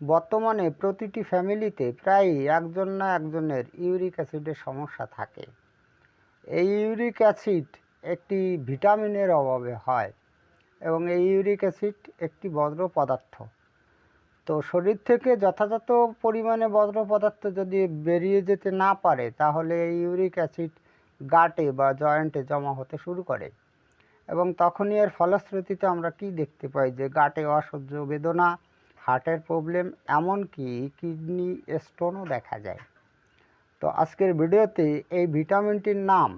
বর্তমানে প্রতিটি ফ্যামিলিতে প্রায় একজন না একজনের ইউরিক অ্যাসিডের সমস্যা থাকে। এই ইউরিক অ্যাসিড একটি ভিটামিনের অভাবে হয় এবং এই ইউরিক অ্যাসিড একটি বজ্র পদার্থ। তো শরীর থেকে যথাযথ পরিমাণে বজ্র পদার্থ যদি বেরিয়ে যেতে না পারে, তাহলে এই ইউরিক অ্যাসিড গাটে বা জয়েন্টে জমা হতে শুরু করে। এবং তখনই এর ফলশ্রুতিতে আমরা কি দেখতে পাই যে গাটে অসহ্য বেদনা হার্টের প্রবলেম, এমনকি কিডনি স্টোনও দেখা যায়। তো আজকের ভিডিওতে এই ভিটামিনটির নাম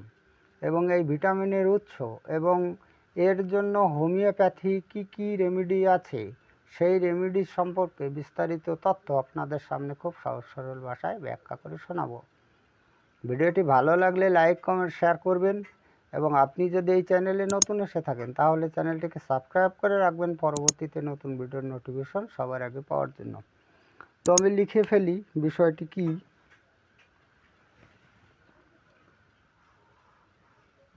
এবং এই ভিটামিনের উৎস এবং এর জন্য হোমিওপ্যাথি কি কি রেমেডি আছে, সেই রেমেডি সম্পর্কে বিস্তারিত তথ্য আপনাদের সামনে খুব সহজ সরল ভাষায় ব্যাখ্যা করে শোনাবো। ভিডিওটি ভালো লাগলে লাইক, কমেন্ট, শেয়ার করবেন। এবং আপনি যদি এই চ্যানেলে নতুন এসে থাকেন, তাহলে চ্যানেলটিকে সাবস্ক্রাইব করে রাখবেন। পরবর্তীতে নতুন ভিডিওর নোটিফিকেশন সবার আগে পাওয়ার জন্য। তো আমি লিখে ফেলি বিষয়টি কি?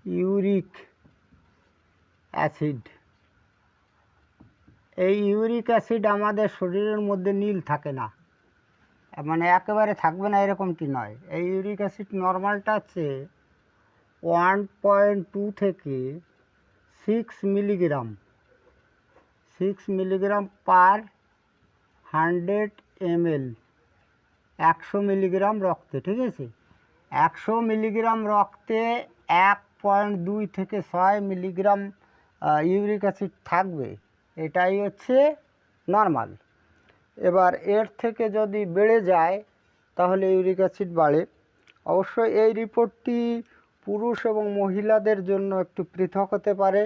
Uric acid. এই ইউরিক অ্যাসিড আমাদের শরীরের মধ্যে নীল থাকে না। মানে একেবারে থাকবে না এরকমটি নয়। এই ইউরিক অ্যাসিড নর্মালটা হচ্ছে ওয়ান পয়েন্ট টু থেকে six milligram six milligram per hundred ML একশো মিলিগ্রাম রক্তে, ঠিক আছে? একশো মিলিগ্রাম রক্তে এক পয়েন্ট দুই থেকে ছয় মিলিগ্রাম ইউরিক অ্যাসিড থাকবে। এটাই হচ্ছে নর্মাল এবার এর থেকে যদি বেড়ে যায়, তাহলে ইউরিক অ্যাসিড বাড়ে। অবশ্য এই রিপোর্টটি পুরুষ এবং মহিলাদের জন্য একটু পৃথক হতে পারে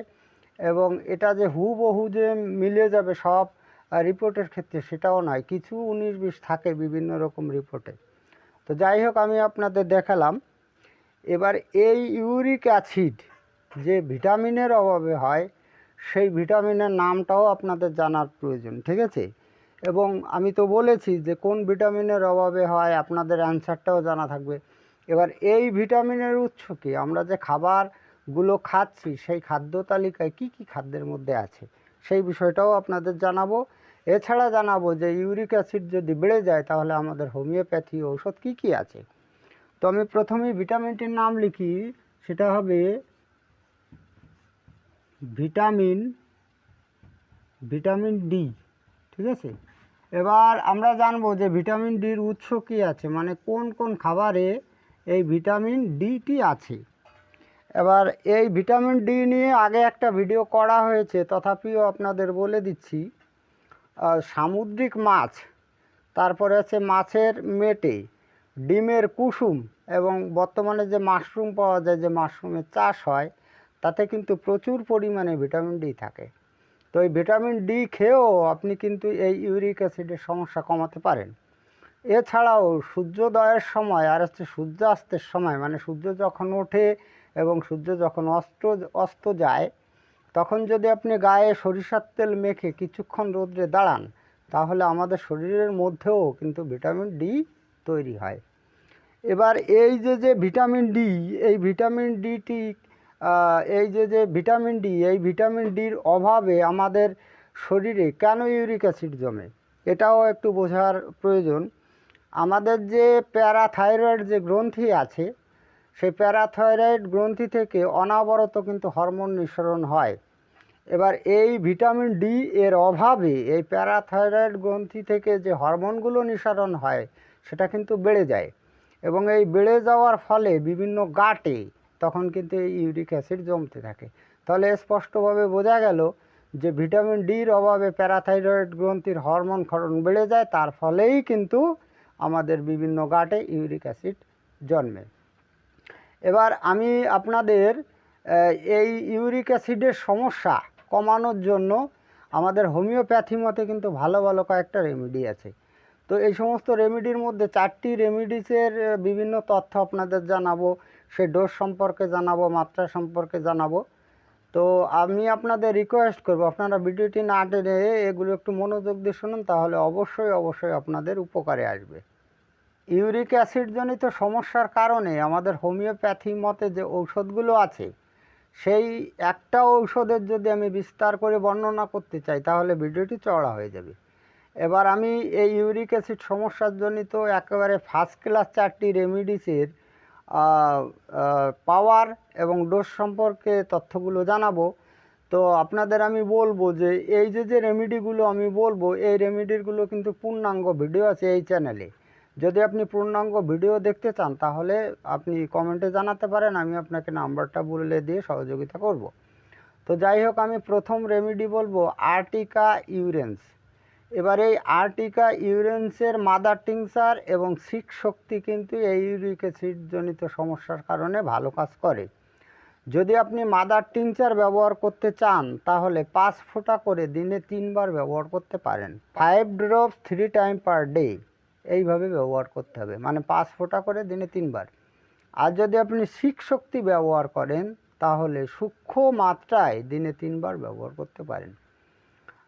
এবং এটা যে হুবহু যে মিলে যাবে সব রিপোর্টের ক্ষেত্রে সেটাও নয়। কিছু উনিশ বিশ থাকে বিভিন্ন রকম রিপোর্টে। তো যাই হোক, আমি আপনাদের দেখালাম। এবার এই ইউরিক অ্যাসিড যে ভিটামিনের অভাবে হয়, সেই ভিটামিনের নামটাও আপনাদের জানার প্রয়োজন, ঠিক আছে? এবং আমি তো বলেছি যে কোন ভিটামিনের অভাবে হয়, আপনাদের অ্যান্সারটাও জানা থাকবে। এবার এই ভিটামিনের উৎস কি? আমরা যে খাবারগুলো খাচ্ছি, সেই খাদ্য তালিকায় কি কি খাদ্যের মধ্যে আছে? সেই বিষয়টাও আপনাদের জানাব। এছাড়া জানাব যে ইউরিক অ্যাসিড যদি বেড়ে যায়, তাহলে আমাদের হোমিওপ্যাথি ঔষধ কি কি আছে? তো আমি প্রথমেই ভিটামিনটির নাম লিখি, সেটা হবে ভিটামিন ভিটামিন ডি, ঠিক আছে? এবার আমরা জানব যে ভিটামিন ডির উৎস কী আছে? মানে কোন কোন খাবারে এই ভিটামিন ডিটি আছে। এবার এই ভিটামিন ডি নিয়ে আগে একটা ভিডিও করা হয়েছে, তথাপিও আপনাদের বলে দিচ্ছি। সামুদ্রিক মাছ, তারপরে আছে মাছের মেটে, ডিমের কুসুম এবং বর্তমানে যে মাশরুম পাওয়া যায়, যে মাশরুমের চাষ হয়, তাতে কিন্তু প্রচুর পরিমাণে ভিটামিন ডি থাকে। তো এই ভিটামিন ডি খেয়েও আপনি কিন্তু এই ইউরিক অ্যাসিডের সমস্যা কমাতে পারেন। এছাড়াও সূর্যোদয়ের সময় আর হচ্ছে সূর্যাস্তের সময় মানে সূর্য যখন ওঠে এবং সূর্য যখন অস্ত অস্ত যায়, তখন যদি আপনি গায়ে সরিষার তেল মেখে কিছুক্ষণ রোদ্রে দাঁড়ান, তাহলে আমাদের শরীরের মধ্যেও কিন্তু ভিটামিন ডি তৈরি হয়। এবার এই যে যে ভিটামিন ডি, এই ভিটামিন ডিটি এই যে যে ভিটামিন ডি, এই ভিটামিন ডির অভাবে আমাদের শরীরে কেন ইউরিক অ্যাসিড জমে? এটাও একটু বোঝার প্রয়োজন। আমাদের যে প্যারাথাইরয়েড যে গ্রন্থি আছে, সেই প্যারাথাইরয়েড গ্রন্থি থেকে অনাবরত কিন্তু হরমোন নিঃসরণ হয়। এবার এই ভিটামিন ডি এর অভাবে এই প্যারাথাইরয়েড গ্রন্থি থেকে যে হরমোনগুলো নিঃসরণ হয়, সেটা কিন্তু বেড়ে যায়। এবং এই বেড়ে যাওয়ার ফলে বিভিন্ন গাটে তখন কিন্তু এই ইউরিক অ্যাসিড জমতে থাকে। তাহলে স্পষ্টভাবে বোঝা গেল যে ভিটামিন ডির অভাবে প্যারাথাইরয়েড গ্রন্থির হরমোন ক্ষরণ বেড়ে যায়, তার ফলেই কিন্তু আমাদের বিভিন্ন গাটে ইউরিক অ্যাসিড জন্মে। এবার আমি আপনাদের এই ইউরিক অ্যাসিডের সমস্যা কমানোর জন্য আমাদের হোমিওপ্যাথি মতে কিন্তু ভালো ভালো কয়েকটা রেমেডি আছে। তো এই সমস্ত রেমেডির মধ্যে চারটি রেমেডিসের বিভিন্ন তথ্য আপনাদের জানাব, সে ডোজ সম্পর্কে জানাব, মাত্রা সম্পর্কে জানাব। তো আমি আপনাদের রিকোয়েস্ট করব, আপনারা ভিডিওটি না টেনে এগুলো একটু মনোযোগ দিয়ে শুনুন, তাহলে অবশ্যই অবশ্যই আপনাদের উপকারে আসবে। ইউরিক অ্যাসিডজনিত সমস্যার কারণে আমাদের হোমিওপ্যাথি মতে যে ঔষধগুলো আছে, সেই একটা ঔষধের যদি আমি বিস্তার করে বর্ণনা করতে চাই, তাহলে ভিডিওটি চওড়া হয়ে যাবে। এবার আমি এই ইউরিক অ্যাসিড সমস্যার জনিত একেবারে ফার্স্ট ক্লাস চারটি রেমিডিসের পাওয়ার এবং ডোজ সম্পর্কে তথ্যগুলো জানাব। তো আপনাদের আমি বলব যে, এই যে যে রেমিডিগুলো আমি বলব, এই রেমিডিগুলো কিন্তু পূর্ণাঙ্গ ভিডিও আছে এই চ্যানেলে যদি আপনি পূর্ণাঙ্গ ভিডিও দেখতে চান, তাহলে আপনি কমেন্টে জানাতে পারেন, আমি আপনাকে নাম্বারটা বলে দিয়ে সহযোগিতা করব। তো যাই হোক, আমি প্রথম রেমিডি বলব আর্টিকা ইউরেন্স এবার এই আর্টিকা ইউরেন্সের মাদার টিংচার এবং সিক শক্তি কিন্তু এই ইউরিক অ্যাসিড জনিত সমস্যার কারণে ভালো কাজ করে। যদি আপনি মাদার টিংচার ব্যবহার করতে চান, তাহলে পাঁচ ফোঁটা করে দিনে তিনবার ব্যবহার করতে পারেন। Five drop three time per day এইভাবে ব্যবহার করতে হবে। মানে পাঁচ ফোঁটা করে দিনে তিনবার। আর যদি আপনি শিখ শক্তি ব্যবহার করেন, তাহলে সূক্ষ্ম মাত্রায় দিনে তিনবার ব্যবহার করতে পারেন।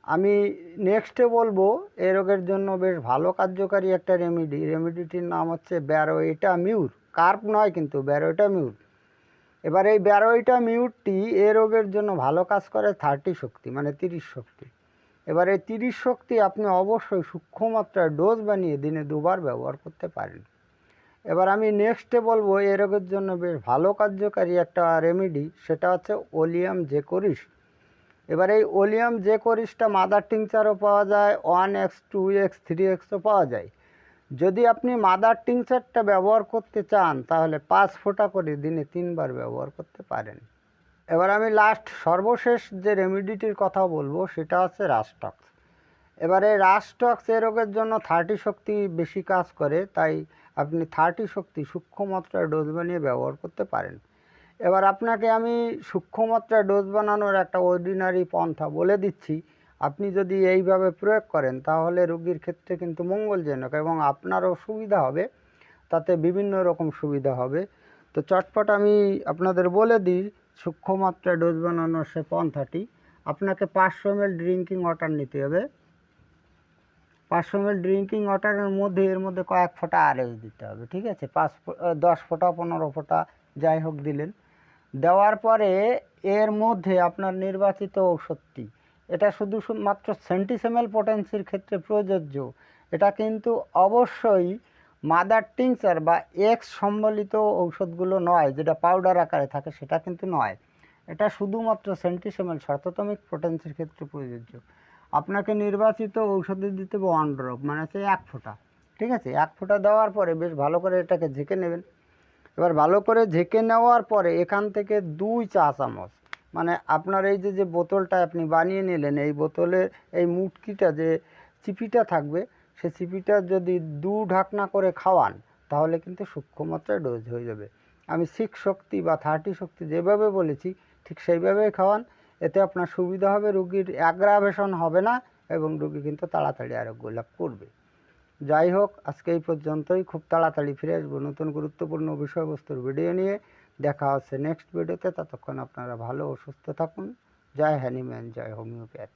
আমি নেক্সটে বলব, এ রোগের জন্য বেশ ভালো কার্যকারী একটা রেমেডি রেমেডিটির নাম হচ্ছে ব্যারোইটা মিউর কার্প নয় কিন্তু ব্যারোইটা মিউর এবার এই ব্যারোইটা মিউরটি এ রোগের জন্য ভালো কাজ করে থার্টি শক্তি মানে তিরিশ শক্তি। এবার এই তিরিশ শক্তি আপনি অবশ্যই সূক্ষ্ম মাত্রায় ডোজ বানিয়ে দিনে দুবার ব্যবহার করতে পারেন। এবার আমি নেক্সটে বলব এ রোগের জন্য বেশ ভালো কার্যকারী একটা রেমেডি সেটা হচ্ছে ওলিয়াম জেকোরিস এবার এই ওলিয়াম জেকোরিসটা মাদার টিংচারও পাওয়া যায়, one X, two X, three এক্সও পাওয়া যায়। যদি আপনি মাদার টিংচারটা ব্যবহার করতে চান, তাহলে পাঁচ ফোঁটা করে দিনে তিনবার ব্যবহার করতে পারেন। এবার আমি লাস্ট সর্বশেষ যে রেমিডিটির কথা বলব, সেটা হচ্ছে রাস্টক্স এবারে রাস্টক্স এ রোগের জন্য থার্টি শক্তি বেশি কাজ করে, তাই আপনি থার্টি শক্তি সূক্ষ্ম মাত্রায় ডোজ বানিয়ে ব্যবহার করতে পারেন। এবার আপনাকে আমি সূক্ষ্ম মাত্রায় ডোজ বানানোর একটা অর্ডিনারি পন্থা বলে দিচ্ছি। আপনি যদি এইভাবে প্রয়োগ করেন, তাহলে রোগীর ক্ষেত্রে কিন্তু মঙ্গলজনক এবং আপনারও সুবিধা হবে। তাতে বিভিন্ন রকম সুবিধা হবে। তো চটপট আমি আপনাদের বলে দিই সূক্ষ্ম মাত্রায় ডোজ বানানোর সে পন্থাটি, আপনাকে পাঁচশো এম ড্রিঙ্কিং ওয়াটার নিতে হবে। পাঁচশো এম ড্রিঙ্কিং ওয়াটারের মধ্যে, এর মধ্যে কয়েক ফোঁটা আরএস দিতে হবে, ঠিক আছে? পাঁচ দশ ফোঁটা, পনেরো ফোঁটা, যাই হোক দিলেন। দেওয়ার পরে এর মধ্যে আপনার নির্বাচিত ঔষধটি, এটা শুধু মাত্র সেন্টিসেমেল পোটেন্সির ক্ষেত্রে প্রযোজ্য। এটা কিন্তু অবশ্যই মাদার টিংচার বা এক্স সম্বলিত ঔষধগুলো নয়, যেটা পাউডার আকারে থাকে, সেটা কিন্তু নয়। এটা শুধুমাত্র সেন্টিসেমেল শততমিক পোটেন্সির ক্ষেত্রে প্রযোজ্য। আপনাকে নির্বাচিত ঔষধে দিতে হবে ওয়ান ড্রপ মানে হচ্ছে এক ফোঁটা। ঠিক আছে? এক ফোঁটা দেওয়ার পরে বেশ ভালো করে এটাকে ঝেঁকে নেবেন। এবার ভালো করে ঝেঁকে নেওয়ার পরে এখান থেকে দুই চা চামচ মানে আপনার এই যে যে বোতলটা আপনি বানিয়ে নিলেন, এই বোতলে এই মুটকিটা, যে চিপিটা থাকবে সে চিপিটা যদি দু ঢাকনা করে খাওয়ান, তাহলে কিন্তু সূক্ষ্ম মাত্রায় ডোজ হয়ে যাবে। আমি সিক্স শক্তি বা থার্টি শক্তি যেভাবে বলেছি, ঠিক সেইভাবেই খাওয়ান। এতে আপনার সুবিধা হবে, রুগীর অ্যাগ্রাভেশন হবে না এবং রুগী কিন্তু তাড়াতাড়ি আরোগ্য লাভ করবে। যাই হোক, আজকে এই পর্যন্তই। খুব তাড়াতাড়ি ফিরে আসব নতুন গুরুত্বপূর্ণ বিষয়বস্তুর ভিডিও নিয়ে। দেখা হচ্ছে নেক্সট ভিডিওতে ততক্ষণ আপনারা ভালো ও সুস্থ থাকুন। জয় হ্যানিম্যান, জয় হোমিওপ্যাথ।